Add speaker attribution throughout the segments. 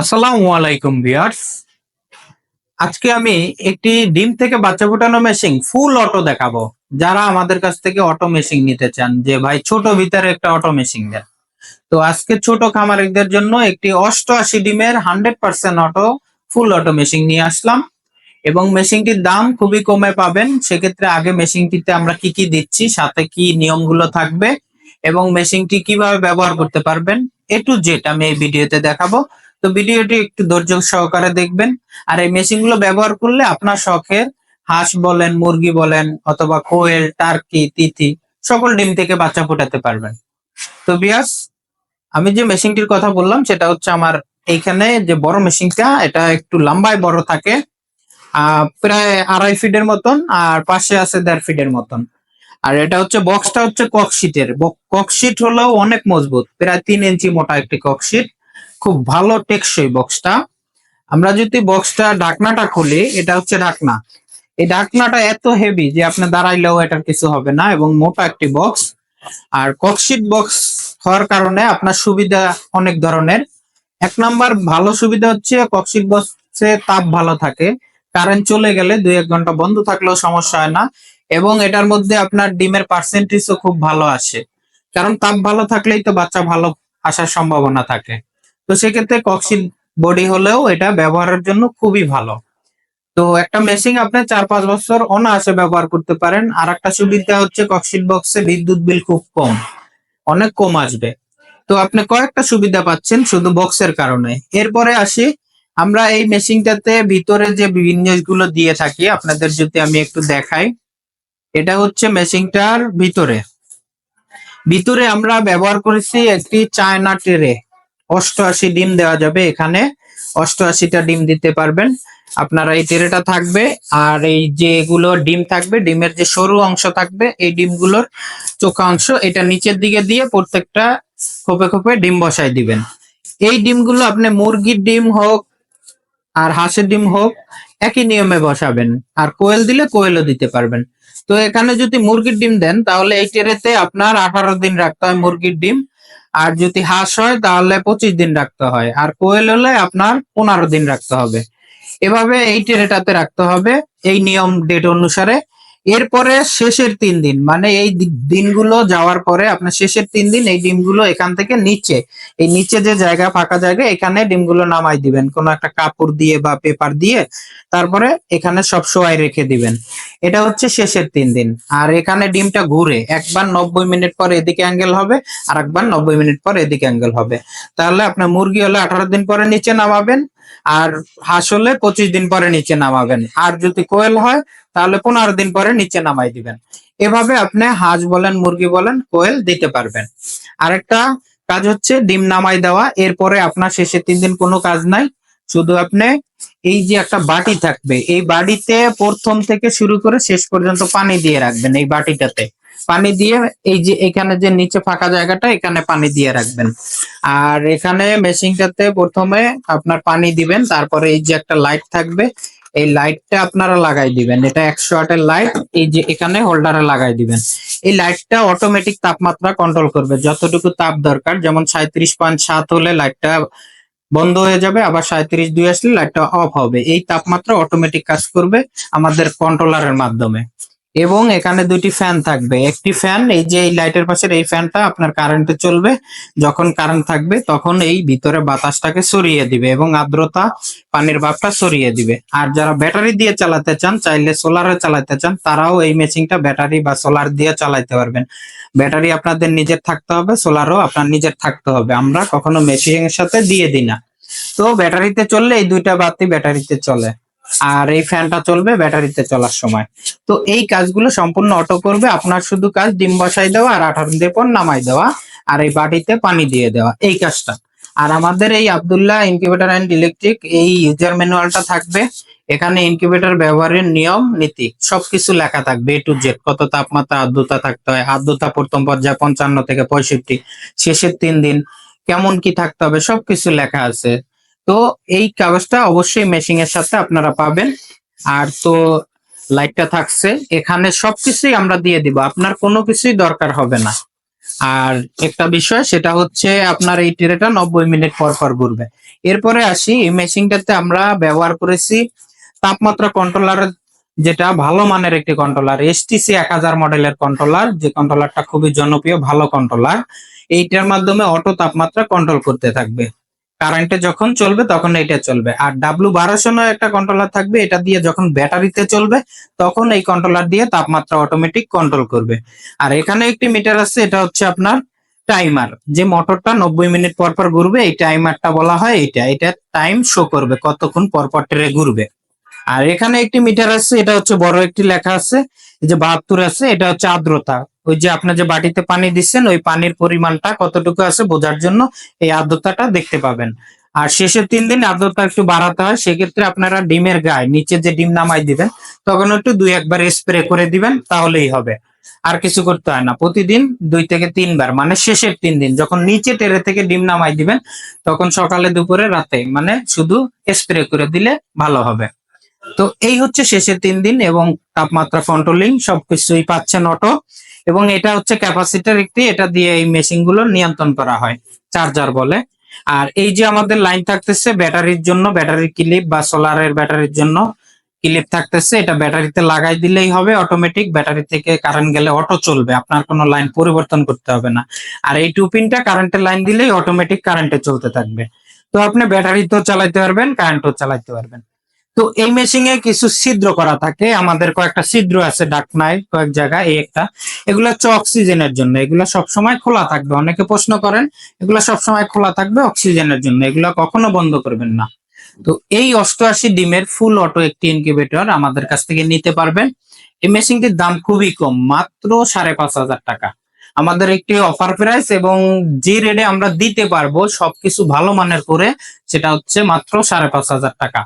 Speaker 1: আসসালামু আলাইকুম আজকে আমি একটি ডিম থেকে বাচ্চা ফোটানো মেশিন ফুল অটো দেখাবো। যারা আমাদের কাছ থেকে অটো মেশিন নিতে চান, যে ভাই ছোট ভিতরে একটা অটো মেশিন দেন। তো আজকে ছোট খামারিকদের জন্য একটি অষ্টআশি ডিমের hundred percent auto full auto machine নিয়ে আসলাম। এবং মেশিনটির দাম খুবই কমে পাবেন। সেক্ষেত্রে আগে মেশিনটিতে আমরা কি কি দিচ্ছি, সাথে কি নিয়মগুলো থাকবে, এবং মেশিনটি কীভাবে ব্যবহার করতে পারবেন এ টু জেড আমি এই ভিডিওতে দেখাবো। তো ভিডিওটি একটু ধৈর্য সহকারে দেখবেন। আর এই মেশিনগুলো ব্যবহার করলে আপনার শখের হাঁস বলেন, মুরগি বলেন, অথবা কোয়েল, টার্কি তিথি সকল ডিম থেকে বাচ্চা ফোটাতে পারবেন। তো বিয়াস আমি যে মেশিনটির কথা বললাম, সেটা হচ্ছে আমার এইখানে যে বড় মেশিনটা এটা একটু লম্বায় বড় থাকে। প্রায় আড়াই ফিটের মতন, আর পাশে আছে দেড় ফিটের মতন। আর এটা হচ্ছে বক্সটা হচ্ছে ককশিটের ককশিট হলেও অনেক মজবুত। প্রায় তিন ইঞ্চি মোটা একটি ককশিট খুব ভালো টেকসই বক্সটা আমরা যদি বক্সটা ঢাকনাটা খুলি, এটা হচ্ছে ঢাকনা। এই ঢাকনাটা এত হেভি যে আপনি দাঁড়াইলেও এটার কিছু হবে না এবং মোটা একটি বক্স আর ককশিট বক্স হওয়ার কারণে আপনার সুবিধা অনেক ধরনের। এক নাম্বার ভালো সুবিধা হচ্ছে ককশিট বক্সে তাপ ভালো থাকে। কারেন্ট চলে গেলে দুই এক ঘণ্টা বন্ধ থাকলেও সমস্যা হয় না। এবং এটার মধ্যে আপনার ডিমের পার্সেন্টেজও খুব ভালো আসে। কারণ তাপ ভালো থাকলেই তো বাচ্চা ভালো আসার সম্ভাবনা থাকে। তো সেক্ষেত্রে কক্সিল বডি হলেও এটা ব্যবহারের জন্য খুবই ভালো। তো একটা মেশিন আপনি চার পাঁচ বছর অনায়াসে ব্যবহার করতে পারেন আর একটা সুবিধা হচ্ছে কক্সিল বক্সে বিদ্যুৎ বিল খুব কম, অনেক কম আসবে। তো আপনি কয়েকটা সুবিধা পাচ্ছেন শুধু বক্সের কারণে। এরপরে আসি, আমরা এই মেশিনটাতে ভিতরে যে বিন্যাসগুলো দিয়ে থাকি, আপনাদের যদি আমি একটু দেখাই, এটা হচ্ছে মেশিনটার ভিতরে। ভিতরে আমরা ব্যবহার করেছি একটি চায়না ট্রে অষ্টআশি ডিম দেওয়া যাবে এখানে। অষ্টআশিটা ডিম দিতে পারবেন। আপনারা এই ট্রেটা থাকবে আর এই যেগুলো ডিম থাকবে, ডিমের যে সরু অংশ থাকবে, এই ডিমগুলোর চোখা অংশ, এটা নিচের দিকে দিয়ে প্রত্যেকটা খোপে খোপে ডিম বসাই দিবেন। এই ডিমগুলো আপনি মুরগির ডিম হোক আর হাঁসের ডিম হোক, একই নিয়মে বসাবেন। আর কোয়েল দিলে কোয়েলও দিতে পারবেন। তো এখানে যদি মুরগির ডিম দেন, তাহলে এই টেরেতে আপনার আঠারো দিন রাখতে হয় মুরগির ডিম। আর যদি হাঁস হয়, তাহলে পঁচিশ দিন রাখতে হয়। আর কোয়েল হলে আপনার পনেরো দিন রাখতে হবে। এভাবে এই ট্রেটাতে রাখতে হবে। এই নিয়ম ডেট অনুসারে এরপরে শেষের তিন দিন মানে এই দিনগুলো যাওয়ার পরে আপনার শেষের তিন দিন এই ডিমগুলো এখান থেকে নিচে, এই নিচে যে জায়গা ফাঁকা জায়গা, এখানে ডিমগুলো নামাই দিবেন। কোনো একটা কাপড় দিয়ে বা পেপার দিয়ে তারপরে এখানে সব সময় রেখে দিবেন। এটা হচ্ছে শেষের তিন দিন। আর এখানে ডিমটা ঘুরে, একবার নব্বই মিনিট পর এদিকে অ্যাঙ্গেল হবে আর একবার নব্বই মিনিট পর এদিকে অ্যাঙ্গেল হবে। তাহলে আপনার মুরগি হলে আঠারো দিন পরে নিচে নামাবেন আর হাঁস হলে পঁচিশ দিন পরে নিচে নামাবেন। আর যদি কোয়েল হয়, তাহলে পনেরো দিন পরে নিচে নামাই দিবেন। এভাবে আপনি হাঁস বলেন, মুরগি বলেন, কোয়েল দিতে পারবেন। আরেকটা কাজ হচ্ছে ডিম নামাই দেওয়া। এরপরে আপনার শেষে তিন দিন কোনো কাজ নাই। শুধু আপনি এই যে একটা বাটি থাকবে, এই বাটিতে প্রথম থেকে শুরু করে শেষ পর্যন্ত পানি দিয়ে রাখবেন এই বাটিটাতে। পানি দিয়ে এই যে এখানে যে নিচে ফাঁকা জায়গাটা, এখানে পানি দিয়ে রাখবেন। আর এখানে মেশিনটাতে প্রথমে আপনার পানি দিবেন, তারপরে এই যে একটা লাইট থাকবে, এই লাইটটা আপনারা লাগাই দিবেন। এটা একশো ওয়াটের লাইট, এই যে এখানে হোল্ডারে লাগাই দিবেন। এই লাইটটা অটোমেটিক তাপমাত্রা কন্ট্রোল করবে, যতটুকু তাপ দরকার। যেমন সাঁত্রিশ পয়েন্ট সাত হলে লাইটটা বন্ধ হয়ে যাবে, আবার সাঁত্রিশ দুই আসলে লাইটটা অফ হবে। এই তাপমাত্রা অটোমেটিক কাজ করবে আমাদের কন্ট্রোলারের মাধ্যমে। এবং এখানে দুটি ফ্যান থাকবে। একটি ফ্যান এই যে এই লাইটের পাশের এই ফ্যানটা আপনার কারেন্টে চলবে। যখন কারেন্ট থাকবে, তখন এই ভিতরে বাতাসটাকে সরিয়ে দিবে এবং আর্দ্রতা, পানির ভাবটা সরিয়ে দিবে। আর যারা ব্যাটারি দিয়ে চালাতে চান, চাইলে সোলারে চালাতে চান, তারাও এই মেশিনটা ব্যাটারি বা সোলার দিয়ে চালাতে পারবেন। ব্যাটারি আপনাদের নিজের থাকতে হবে সোলারও আপনার নিজের থাকতে হবে। আমরা কখনো মেশিনের সাথে দিয়ে দিই না। তো ব্যাটারিতে চললে এই দুইটা বাতি ব্যাটারিতে চলে। আর এই ফ্যানটা চলবে ব্যাটারিতে চলার সময়। তো এই কাজগুলো সম্পূর্ণ অটো করবে। আপনার শুধু কাজ ডিম বসাই দেওয়া আর আঠারো দিয়ে পর নামাই দেওয়া আর এই বাটিতে পানি দিয়ে দেওয়া। এই কাজটা। আর আমাদের এই আব্দুল্লাহ ইনকিউবেটর অ্যান্ড ইলেকট্রিক এই ইউজার ম্যানুয়ালটা থাকবে। এখানে ইনকিউবেটর ব্যবহারের নিয়ম, নীতি, সবকিছু লেখা থাকবে এ টু জেড কত তাপমাত্রা, আর্দ্রতা থাকতে হয়, আর্দ্রতা প্রথম পর্যায়ে পঞ্চান্ন থেকে পঁয়ষট্টি, শেষের তিন দিন, কেমন কি থাকতে হবে, সবকিছু লেখা আছে। তো এই কাগজটা অবশ্যই মেশিং এর সাথে আপনারা পাবেন। আর তো লাইটটা থাকছে, এখানে সবকিছুই আমরা দিয়ে দিব, আপনার কোনো কিছুই দরকার হবে না। আর একটা বিষয়, সেটা হচ্ছে আপনার এই ট্রেটা নব্বই মিনিট পর পর ঘুরবে। এরপরে আসি, এই মেশিনটাতে আমরা ব্যবহার করেছি তাপমাত্রা কন্ট্রোলার যেটা ভালো মানের একটি কন্ট্রোলার এসটিসি এক হাজার মডেলের কন্ট্রোলার যে কন্ট্রোলারটা খুবই জনপ্রিয়, ভালো কন্ট্রোলার এইটার মাধ্যমে অটো তাপমাত্রা কন্ট্রোল করতে থাকবে। কারেন্টে যখন চলবে তখন এটা চলবে। আর ডাব্লু বারোশো নয় একটা কন্ট্রোলার থাকবে, এটা দিয়ে যখন ব্যাটারিতে চলবে, তখন এই কন্ট্রোলার দিয়ে তাপমাত্রা অটোমেটিক কন্ট্রোল করবে। আর এখানে একটি মিটার আছে, এটা হচ্ছে আপনার টাইমার যে মোটরটা নব্বই মিনিট পর পর ঘুরবে, এই টাইমারটা বলা হয় এটা এটা টাইম শো করবে, কতক্ষণ পর পর ট্রে ঘুরবে। আর এখানে একটি মিটার আছে, এটা হচ্ছে বড় একটি লেখা আছে যে বাহাত্তর আছে, এটা হচ্ছে আর্দ্রতা। ওই যে আপনার যে বাটিতে পানি দিচ্ছেন, ওই পানির পরিমাণটা কতটুকু আছে বোঝার জন্য এই আর্দ্রতাটা দেখতে পাবেন। আর শেষের তিন দিন আর্দ্রতা একটু বাড়াতে হয়, সেক্ষেত্রে আপনারা ডিমের গায়ে নিচে যে ডিম নামাই দিবেন, তখন একটু দুই একবার স্প্রে করে দিবেন, তাহলেই হবে। আর কিছু করতে হয় না, প্রতিদিন দুই থেকে তিনবার মানে শেষের তিন দিন, যখন নিচে টেরে থেকে ডিম নামাই দিবেন, তখন সকালে দুপুরে রাতে মানে শুধু স্প্রে করে দিলে ভালো হবে। তো এই হচ্ছে শেষের তিন দিন এবং তাপমাত্রা কন্ট্রোলিং সবকিছুই পাচ্ছেন অটো এবং এটা হচ্ছে ক্যাপাসিটার একটি, এটা দিয়ে এই মেশিনগুলো নিয়ন্ত্রণ করা হয় চার্জার বলে। আর এই যে আমাদের লাইন থাকতেছে ব্যাটারির জন্য ব্যাটারি ক্লিপ বা সোলারের ব্যাটারির জন্য ক্লিপ থাকতেছে, এটা ব্যাটারিতে লাগাই দিলেই হবে অটোমেটিক ব্যাটারি থেকে কারেন্ট গেলে অটো চলবে, আপনার কোনো লাইন পরিবর্তন করতে হবে না। আর এই টু পিনটা কারেন্টের লাইন দিলেই অটোমেটিক কারেন্টে চলতে থাকবে। তো আপনি ব্যাটারিতেও চালাতে পারবেন কারেন্টও চালাতে পারবেন। তো এই মেশিনে কিছু ছিদ্র করা থাকে। আমাদের কয়েকটা ছিদ্র আছে ডাকনায়, কয়েক জায়গায়, এই একটা। এগুলো হচ্ছে অক্সিজেনের জন্য। এগুলো সবসময় খোলা থাকবে। অনেকে প্রশ্ন করেন, এগুলো সবসময় খোলা থাকবে অক্সিজেনের জন্য। এগুলো কখনো বন্ধ করবেন না। তো এই অষ্টআশি ডিমের ফুল অটো একটি ইনকিউবেটর আমাদের কাছ থেকে নিতে পারবেন। এই মেশিনটির দাম খুবই কম, মাত্র সাড়ে পাঁচ হাজার টাকা। আমাদের একটি অফার প্রাইস এবং যে রেটে আমরা দিতে পারব, সবকিছু ভালো মানের করে, সেটা হচ্ছে মাত্র সাড়ে পাঁচ হাজার টাকা।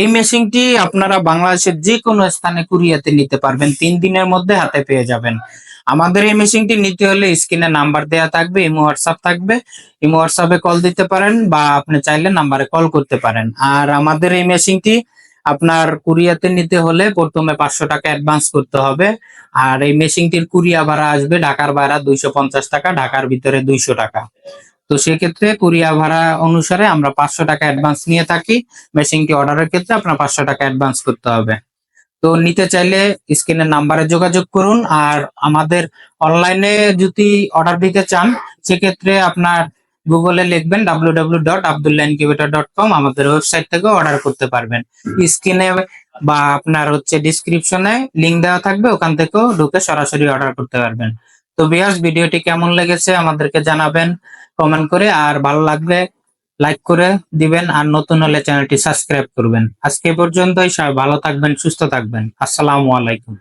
Speaker 1: এই মেশিনটি আপনারা বাংলাদেশের যে কোনো স্থানে কুরিয়াতে নিতে পারবেন। তিন দিনের মধ্যে হাতে পেয়ে যাবেন। আমাদের এই মেশিনটি নিতে হলে স্ক্রিনে নাম্বার দেওয়া থাকবে, ইমো, হোয়াটসঅ্যাপ থাকবে। ইমো, হোয়াটসঅ্যাপে কল দিতে পারেন বা আপনি চাইলে নাম্বারে কল করতে পারেন। আর আমাদের এই মেশিনটি আপনার কুরিয়াতে নিতে হলে প্রথমে পাঁচশো টাকা অ্যাডভান্স করতে হবে। আর এই মেশিনটির কুরিয়া ভাড়া আসবে ঢাকার ভাড়া দুইশো পঞ্চাশ টাকা, ঢাকার ভিতরে দুইশো টাকা। তো সেক্ষেত্রে কুরিয়া ভাড়া অনুসারে আমরা পাঁচশো টাকা অ্যাডভান্স নিয়ে থাকি। মেশিনটি অর্ডারের ক্ষেত্রে আপনার পাঁচশো টাকা অ্যাডভান্স করতে হবে। তো নিতে চাইলে স্ক্রিনের নাম্বারে যোগাযোগ করুন আর আমাদের অনলাইনে যদি অর্ডার দিতে চান, সেক্ষেত্রে আপনার গুগলে লিখবেন W W dot Abdullah incubator dot com আমাদের ওয়েবসাইট থেকে অর্ডার করতে পারবেন। স্ক্রিনে বা আপনার হচ্ছে ডিসক্রিপশনে লিঙ্ক দেওয়া থাকবে, ওখান থেকেও ঢুকে সরাসরি অর্ডার করতে পারবেন। তো বিয়াস ভিডিওটি কেমন লেগেছে আমাদেরকে জানাবেন কমেন্ট করে, আর ভালো লাগলে লাইক করে দিবেন, আর নতুন হলে চ্যানেলটি সাবস্ক্রাইব করবেন। আজকে পর্যন্তই, সবাই ভালো থাকবেন, সুস্থ থাকবেন। আসসালামু আলাইকুম।